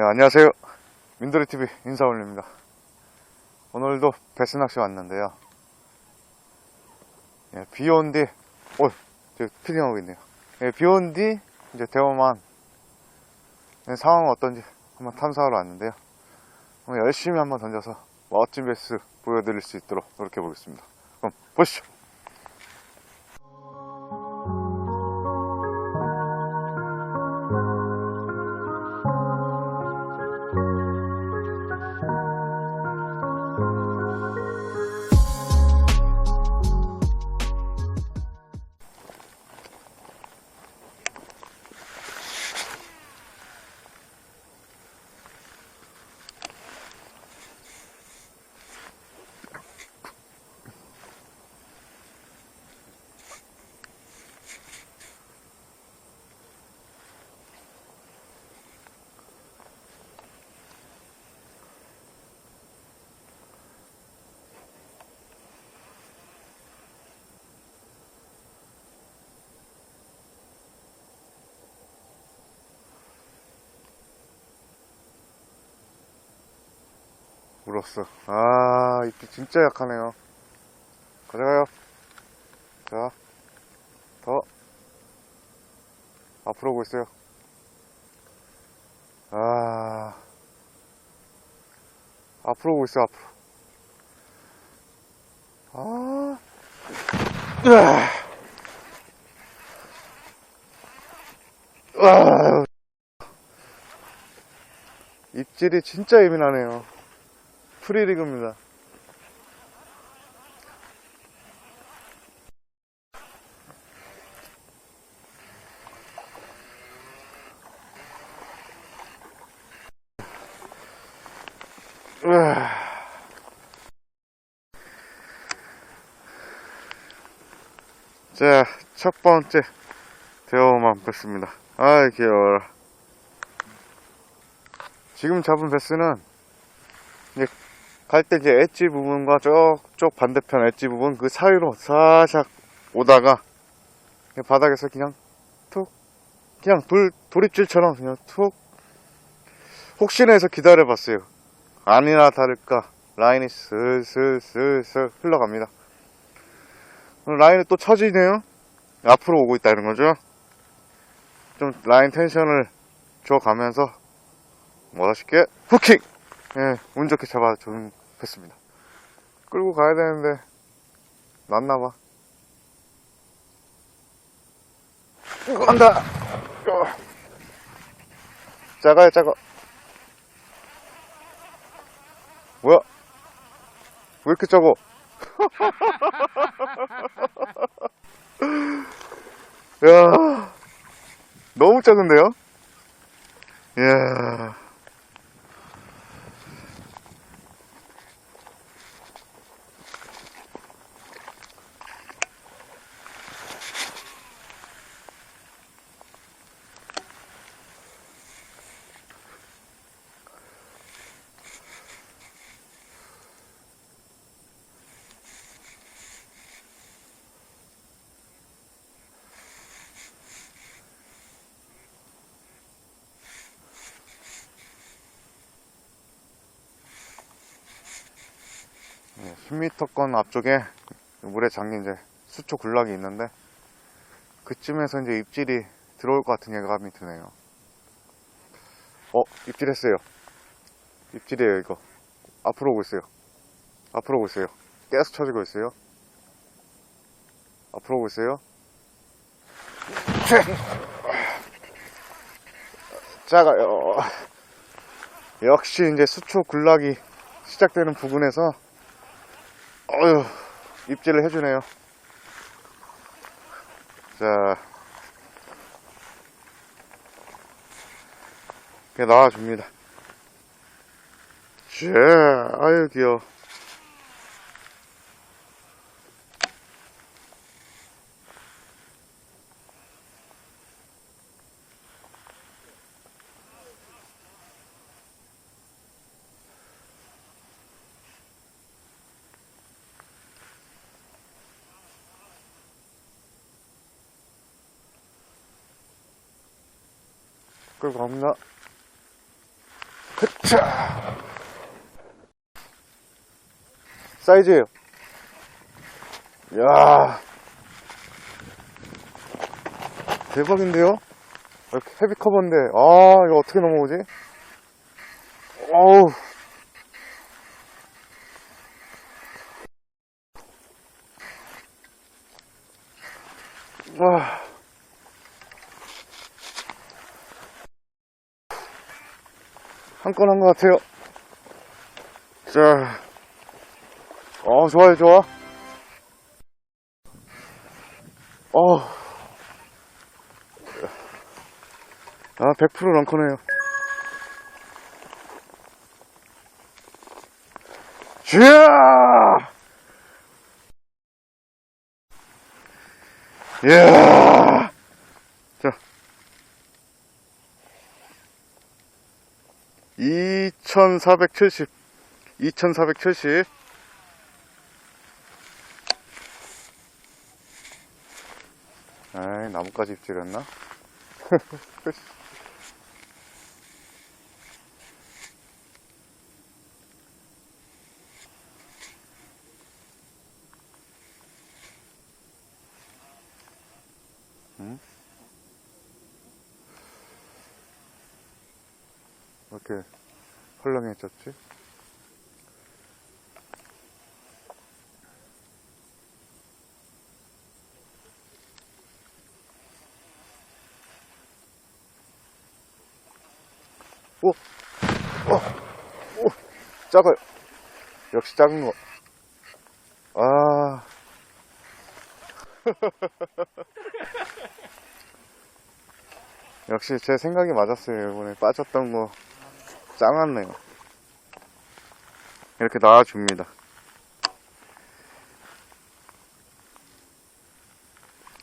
네, 안녕하세요. 민돌이TV 인사 올립니다. 오늘도 베스 낚시 왔는데요. 예, 비온 뒤, 어, 저 피딩하고 있네요. 예, 비온 뒤, 이제 대험한 예, 상황은 어떤지 한번 탐사하러 왔는데요. 열심히 한번 던져서 멋진 베스 보여드릴 수 있도록 노력해 보겠습니다. 그럼 보시죠. 물었어. 아, 입기 진짜 약하네요. 가져가요. 자, 더. 앞으로 오고 있어요. 아, 앞으로 오고 있어, 앞으로. 아. 입질이 진짜 예민하네요. 프리리그입니다. 자, 첫 번째 대어만 뺐습니다. 아이, 귀여워라. 지금 잡은 베스는 갈 때 이제 엣지 부분과 저쪽 반대편 엣지 부분 그 사이로 살짝 오다가 바닥에서 그냥 툭 그냥 돌 돌입질처럼 그냥 툭. 혹시나 해서 기다려 봤어요. 아니나 다를까 라인이 슬슬슬슬 흘러갑니다. 라인이 또 처지네요. 앞으로 오고 있다 이런 거죠? 좀 라인 텐션을 줘가면서 멋있게? 후킹! 예, 운 좋게 잡아 줬습니다. 끌고 가야 되는데, 놨나봐. 끌고 간다! 어. 작아요, 작아. 뭐야? 왜 이렇게 작아? 야 너무 작은데요? 이야. 네, 10m권 앞쪽에 물에 잠긴 이제 수초 군락이 있는데 그쯤에서 이제 입질이 들어올 것 같은 예감이 드네요. 어, 입질했어요. 입질이에요, 이거. 앞으로 오고 있어요. 앞으로 오고 있어요. 계속 쳐지고 있어요. 앞으로 오고 있어요. 작아요. 역시 이제 수초 군락이 시작되는 부근에서 어휴, 입질을 해주네요. 자, 그냥 나와줍니다. 자, 아유, 귀여워. 끌고 갑니다. 흐차! 사이즈예요. 야 대박인데요? 이렇게 헤비 커버인데, 아, 이거 어떻게 넘어오지? 어우. 와. 한 건 한 것 같아요. 자. 어, 좋아요, 좋아. 어. 아, 100% 런커네요. 쥐야! 이야! 자. 2470. 2470. 아이, 나뭇가지 입질했나? 헐렁해졌지? 오! 오! 오! 작아요. 역시 작은 거. 아. 역시 제 생각이 맞았어요. 이번에 빠졌던 거 짱았네요. 이렇게 나와줍니다.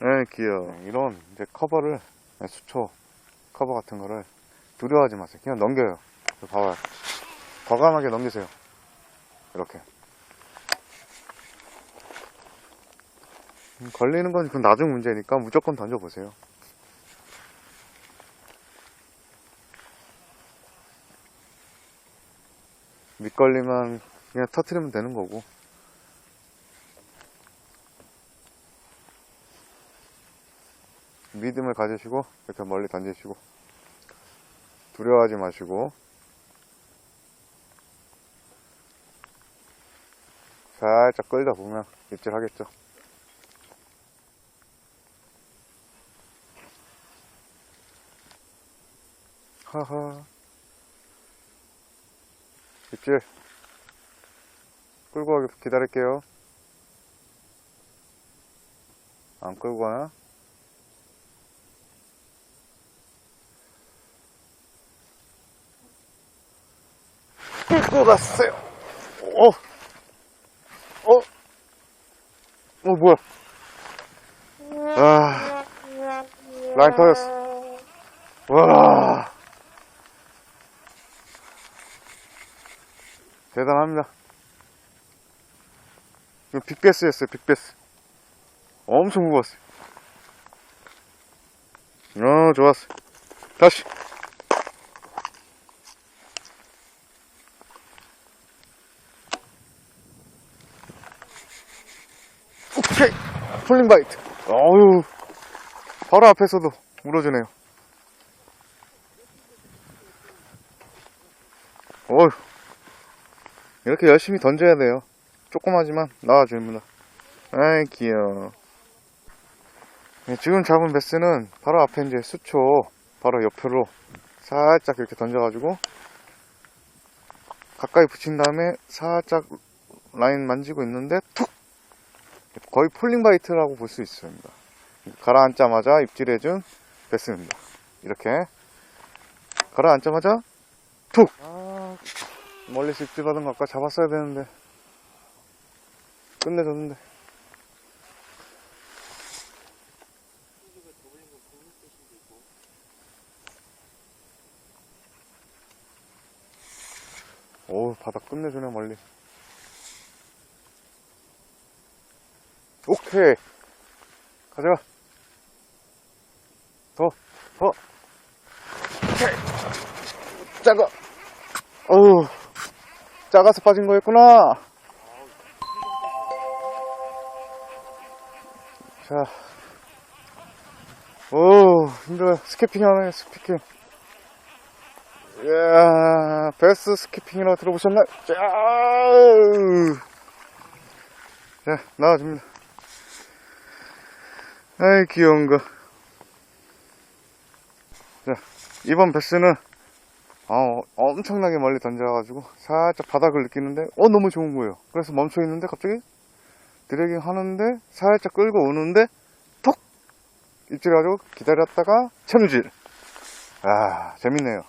에 귀여워. 이런 이제 커버를 수초 커버 같은 거를 두려워하지 마세요. 그냥 넘겨요. 이거 봐봐요. 과감하게 넘기세요. 이렇게. 음, 걸리는 건 그건 나중 문제니까 무조건 던져보세요. 밑걸리만 그냥 터트리면 되는 거고. 믿음을 가지시고 이렇게 멀리 던지시고 두려워하지 마시고 살짝 끌다 보면 입질 하겠죠. 하하 입질 끌고 가기 기다릴게요. 안 끌고 가나? 끌고 갔어요. 어, 어, 어, 뭐야. 아, 라인 터졌어. 와. 대단합니다. 이거 빅베스였어요, 빅베스. 엄청 무거웠어요. 어, 좋았어. 다시. 오케이. 풀링 바이트. 어유 바로 앞에서도 물어주네요. 어휴. 이렇게 열심히 던져야 돼요. 조그마지만 나와줍니다. 아이, 귀여워. 네, 지금 잡은 베스는 바로 앞에 이제 수초, 바로 옆으로 살짝 이렇게 던져가지고 가까이 붙인 다음에 살짝 라인 만지고 있는데 툭! 거의 폴링 바이트라고 볼 수 있습니다. 가라앉자마자 입질해준 베스입니다. 이렇게 가라앉자마자 툭! 아, 멀리서 입질받은 거 아까 잡았어야 되는데. 끝내줬는데. 오 바닥 끝내주네 멀리. 오케이. 가져가. 더 더. 오케이. 작아. 어우, 작아서 빠진 거였구나. 자, 오, 힘들어요. 스키핑 하네, 스키핑. 이야, 베스 스키핑이라고 들어보셨나요? 자, 자, 나와줍니다. 아이, 귀여운 거. 자, 이번 베스는 아, 엄청나게 멀리 던져가지고 살짝 바닥을 느끼는데 어 너무 좋은 거예요. 그래서 멈춰 있는데 갑자기 드래깅 하는데 살짝 끌고 오는데 톡 입질해가지고 기다렸다가 챔질. 아 재밌네요.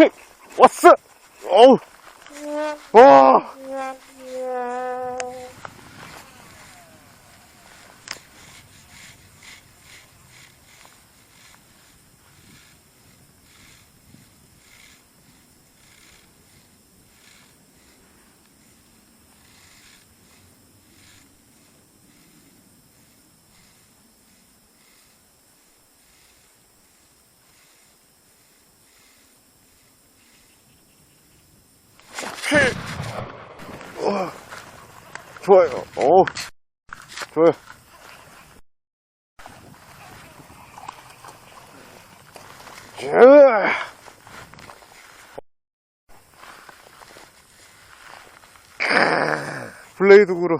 오케이 왔어. 어우 와. 와. 좋아요. 오. 좋아요. 자. 블레이드 구로.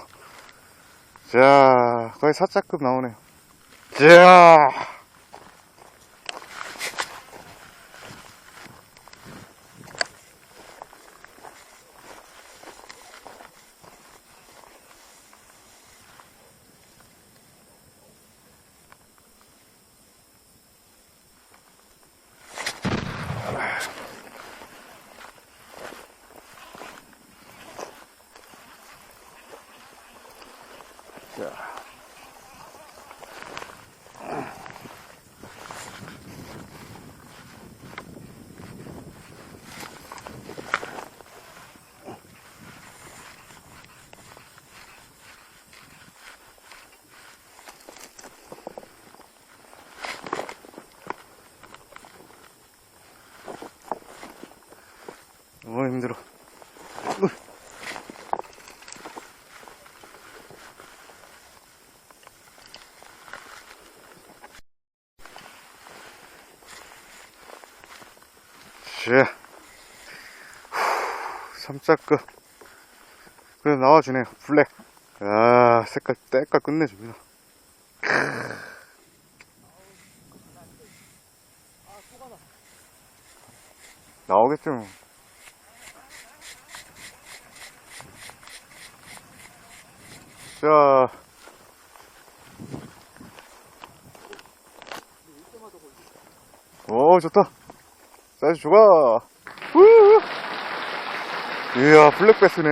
자, 거의 사자급 나오네요. 자. 너무 힘들어. 자, 삼자급. 그래 나와주네요. 블랙. 아, 색깔 때깔 끝내줍니다. 나오겠죠. 자. 오, 좋다. 사이즈 좋아. 우후. 이야, 블랙베스네.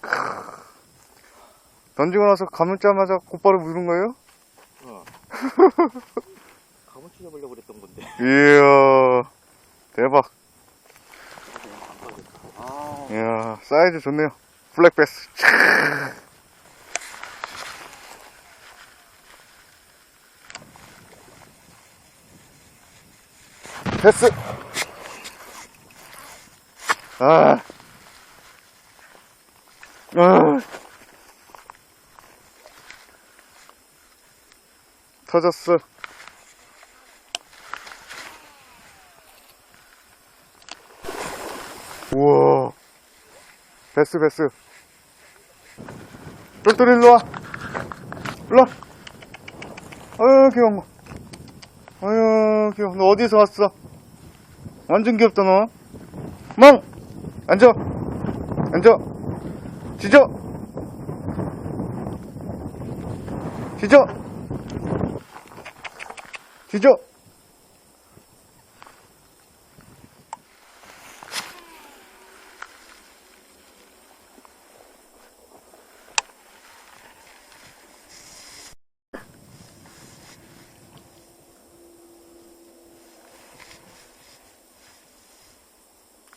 크. 던지고 나서 감을자마자 곧바로 무는 거예요? 가문 죽여보려고 그랬던 건데. 이야, 대박. 아, 이야, 사이즈 좋네요. 블랙베스. 베스. 아. 아. 터졌어. 우와. 베스, 베스. 똘똘이 일로 와. 일로 와. 아유, 귀여운 거. 아유, 귀여워. 너 어디서 왔어? 완전 귀엽다, 너. 멍! 앉아. 앉아. 지져. 지져. 지져.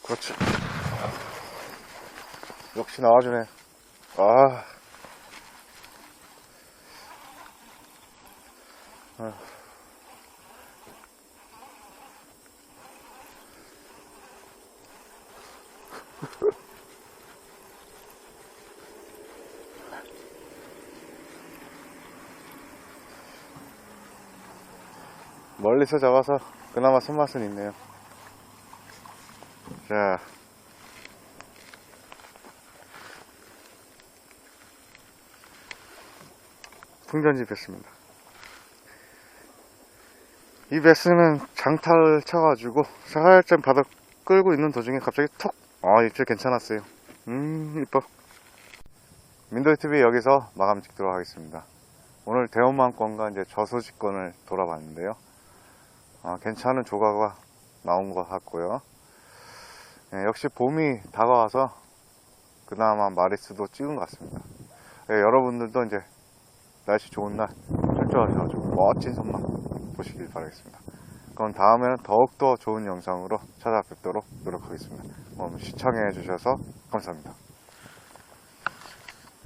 그렇지. 역시 나와주네. 아. 아휴. 멀리서 잡아서 그나마 손맛은 있네요. 자. 풍전지 베스입니다. 이 베스는 장타를 쳐가지고 살짝 바닥 끌고 있는 도중에 갑자기 톡! 아, 이제 괜찮았어요. 음, 이뻐. 민돌TV 여기서 마감 찍도록 하겠습니다. 오늘 대원망권과 이제 저소지권을 돌아봤는데요. 아, 괜찮은 조과가 나온 것 같고요. 예, 역시 봄이 다가와서 그나마 마리스도 찍은 것 같습니다. 예, 여러분들도 이제 날씨 좋은 날 철저하셔가지고 멋진 선만 보시길 바라겠습니다. 그럼 다음에는 더욱더 좋은 영상으로 찾아뵙도록 노력하겠습니다. 오늘 시청해 주셔서 감사합니다.